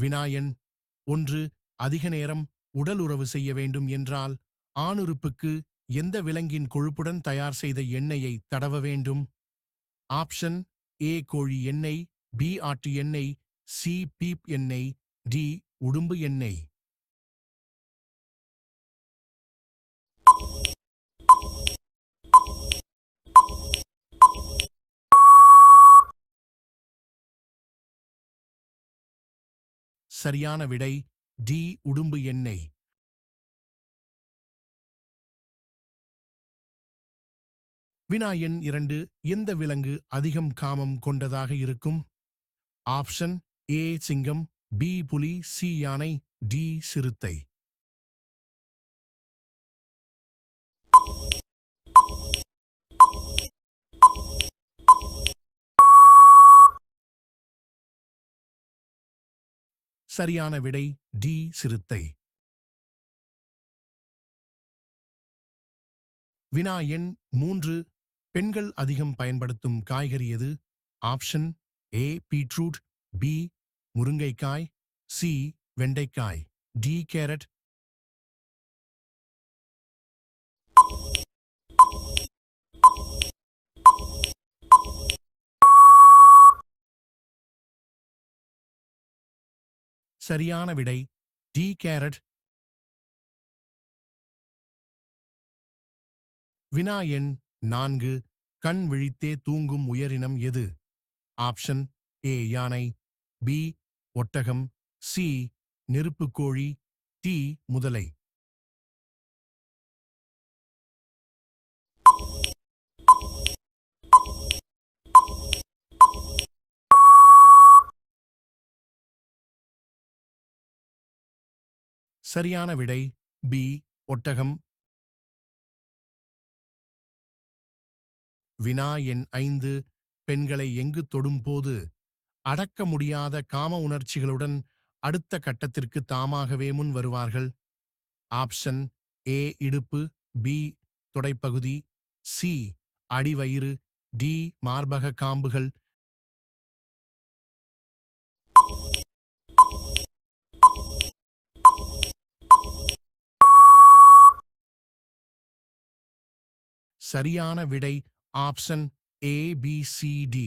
வினாயன் ஒன்று அதிக நேரம் உடல் உறவு செய்ய வேண்டும் என்றால் ஆணுறுப்புக்கு எந்த விலங்கின் கொழுப்புடன் தயார் செய்த எண்ணெயை தடவ வேண்டும்? ஆப்ஷன் ஏ கோழி எண்ணெய் பி ஆட்டு எண்ணெய் சி பீப் எண்ணெய் டி உடும்பு எண்ணெய். சரியான விடை டி உடும்பு எண்ணெய். வினா எண் இரண்டு எந்த விலங்கு அதிகம் காமம் கொண்டதாக இருக்கும்? ஆப்ஷன் ஏ சிங்கம் பி புலி சி யானை டி சிறுத்தை. சரியான விடை டி சிறுத்தை. வினா எண் மூன்று. பெண்கள் அதிகம் பயன்படுத்தும் காய்கறி எது? ஆப்ஷன் ஏ பீட்ரூட் பி முருங்கைக்காய் சி வெண்டைக்காய். டி கேரட் சரியான விடை. D carrot. வினா எண் நான்கு. கண் விழித்தே தூங்கும் உயரினம் எது? ஆப்ஷன் ஏ யானை. பி ஒட்டகம். சி நெருப்புக்கோழி. டி முதலை. சரியான விடை பி ஒட்டகம். வினா எண் ஐந்து பெண்களை எங்கு தொடும்போது? அடக்க முடியாத காம உணர்ச்சிகளுடன் அடுத்த கட்டத்திற்கு தாமாகவே முன் வருவார்கள். ஆப்ஷன் ஏ இடுப்பு பி தொடைப்பகுதி சி அடிவயிறு டி மார்பக காம்புகள் சரியான விடை option A B C D